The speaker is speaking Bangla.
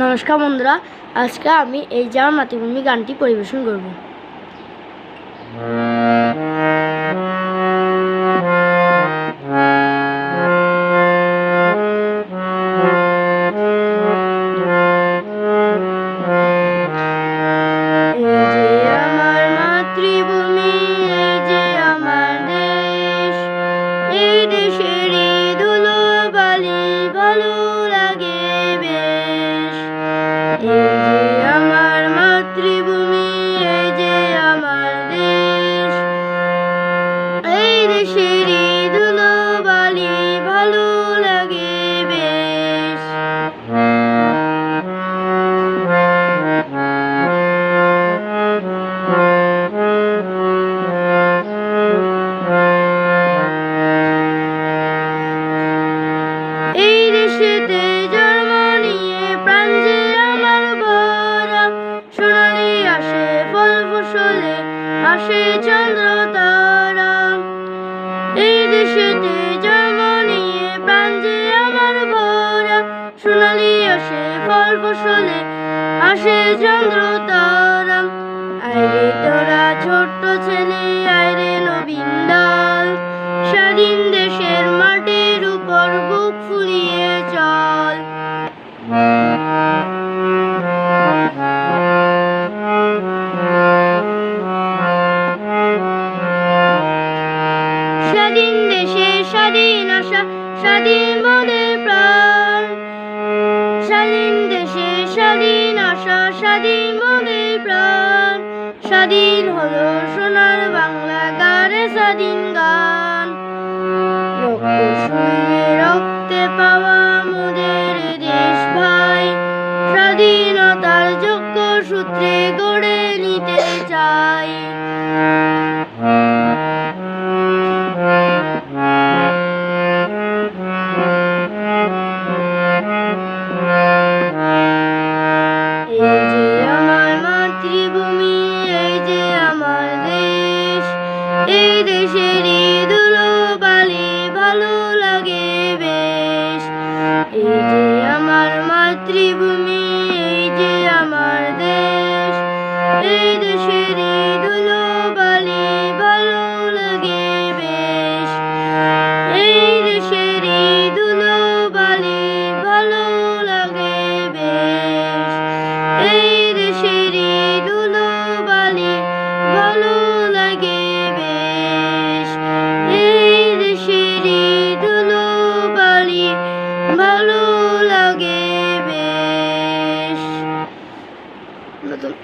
নমস্কার বন্ধুরা, আজকে আমি এই যে মাতৃভূমি গানটি পরিবেশন করব। এই যে আমার মাতৃভূমি, এই যে আমার দেশ, এই দেশেরই ধুলো বালি। আমার মাতৃভূমি, এই যে আমার দেশ। এই দেশেরই ধুলো বালি ভালো লাগে বেশ। এই দেশেতে আসে চন্দ্র তারা এই আসে চন্দ্র আইরে তোরা ছোট্ট ছেলে আইরে নবীন দল। স্বাধীন দেশের স্বাধীন দেশে স্বাধীন আশা, স্বাধীন মনে প্রাণ। স্বাধীন দেশে স্বাধীন আশা, স্বাধীন মনে প্রাণ। স্বাধীন হলো সোনার বাংলা গারে স্বাধীন গান। রক্তে পাওয়া মোদের দেশ ভাই। স্বাধীনতার যোগ্য সূত্রে এই দেশের ধুলো বালি ভালো লাগে বেশ। এই যে আমার মাতৃভূমি, এই যে আমার দেশ। এই ভালো